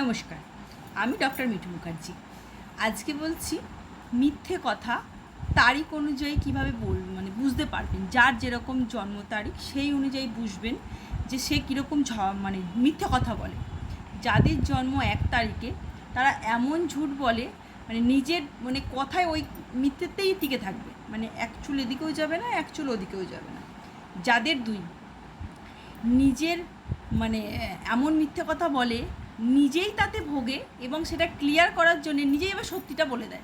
নমস্কার, আমি ডক্টর মিঠু মুখার্জি। আজকে বলছি, মিথ্যে কথা তারিখ অনুযায়ী কীভাবে বল মানে বুঝতে পারবেন, যার যেরকম জন্ম তারিখ সেই অনুযায়ী বুঝবেন যে সে কীরকম ঝ মানে মিথ্যে কথা বলে। যাদের জন্ম এক তারিখে, তারা এমন ঝুট বলে মানে নিজের মানে কথায় ওই মিথ্যেতেই টিকে থাকবে। মানে এক চুল এদিকেও যাবে না, এক চুল ওদিকেও যাবে না। যাদের দুই, নিজের মানে এমন মিথ্যে কথা বলে নিজেই তাতে ভোগে এবং সেটা ক্লিয়ার করার জন্য নিজেই এবার সত্যিটা বলে দেয়।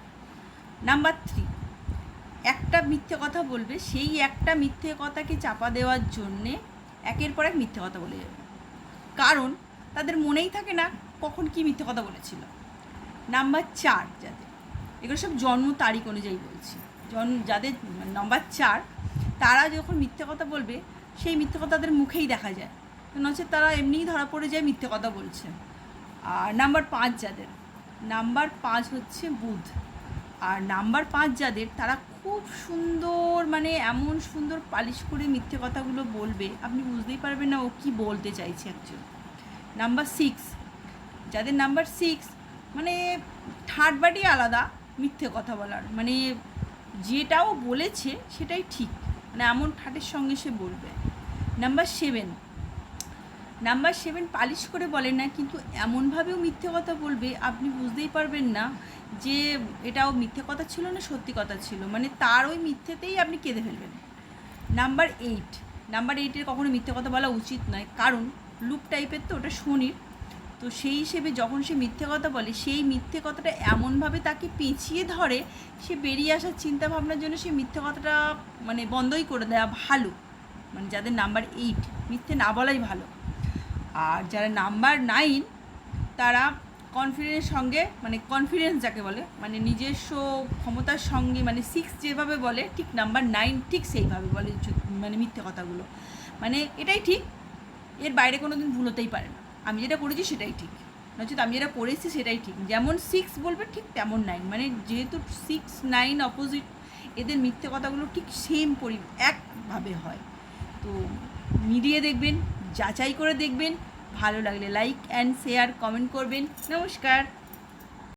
নাম্বার থ্রি একটা মিথ্যে কথা বলবে, সেই একটা মিথ্যে কথাকে চাপা দেওয়ার জন্যে একের পর এক মিথ্যে কথা বলে যাবে। কারণ তাদের মনেই থাকে না কখন কি মিথ্যে কথা বলেছিল। নাম্বার চার, যাদের, এগুলো সব জন্ম তারিখ অনুযায়ী বলছি। জন্ম যাদের নাম্বার চার, তারা যখন মিথ্যে কথা বলবে, সেই মিথ্যে কথা তাদের মুখেই দেখা যায়। নচে তারা এমনিই ধরা পড়ে যায় মিথ্যে কথা বলছে। আর নাম্বার পাঁচ যাদের। নাম্বার পাঁচ হচ্ছে বুধ। আর নাম্বার পাঁচ যাদের, তারা খুব সুন্দর মানে এমন সুন্দর পালিশ করে মিথ্যে কথাগুলো বলবে, আপনি বুঝতেই পারবেন না ও কী বলতে চাইছে অ্যাকচুয়ালি নাম্বার সিক্স, যাদের নাম্বার সিক্স মানে থার্ড বাডি আলাদা মিথ্যে কথা বলার মানে যেটাও বলেছে সেটাই ঠিক মানে এমন ঠাটের সঙ্গে সে বলবে। Number seven number seven polish করে বলে না, কিন্তু এমনভাবেও মিথ্যে কথা বলবে, আপনি বুঝতেই পারবেন না যে এটাও মিথ্যে কথা ছিল না সত্যি কথা ছিল। মানে তার ওই মিথ্যেতেই আপনি কেঁদে ফেলবেন। নাম্বার এইট, নাম্বার এইটের কখনো মিথ্যে কথা বলা উচিত নয়, কারণ লুপ টাইপের তো, ওটা শনির। তো সেই হিসেবে যখন সে মিথ্যে কথা বলে, সেই মিথ্যে কথাটা এমনভাবে তাকে পেঁচিয়ে ধরে, সে বেরিয়ে আসার চিন্তা ভাবনার জন্য সে মিথ্যে কথাটা মানে বন্ধই করে দেওয়া ভালো। মানে যাদের নাম্বার এইট মিথ্যে না বলাই ভালো। আর যারা নাম্বার নাইন, তারা কনফিডেন্স সঙ্গে মানে কনফিডেন্স যাকে বলে মানে নিজস্ব ক্ষমতার সঙ্গে মানে সিক্স যেভাবে বলে, ঠিক নাম্বার নাইন ঠিক সেইভাবে বলে মানে মিথ্যে কথাগুলো। মানে এটাই ঠিক, এর বাইরে কোনো দিন ভুল হতেই পারে না। আমি যেটা করেছি সেটাই ঠিক। নচেত আমি যেটা করেছি সেটাই ঠিক। যেমন সিক্স বলবে, ঠিক তেমন নাইন মানে যেহেতু সিক্স নাইন অপোজিট এদের মিথ্যে কথাগুলো ঠিক সেম পরি, একভাবে হয়। তো মিডিয়ে দেখবেন যাচাই করে দেখবেন। ভালো লাগলে লাইক অ্যান্ড শেয়ার কমেন্ট করবেন। নমস্কার।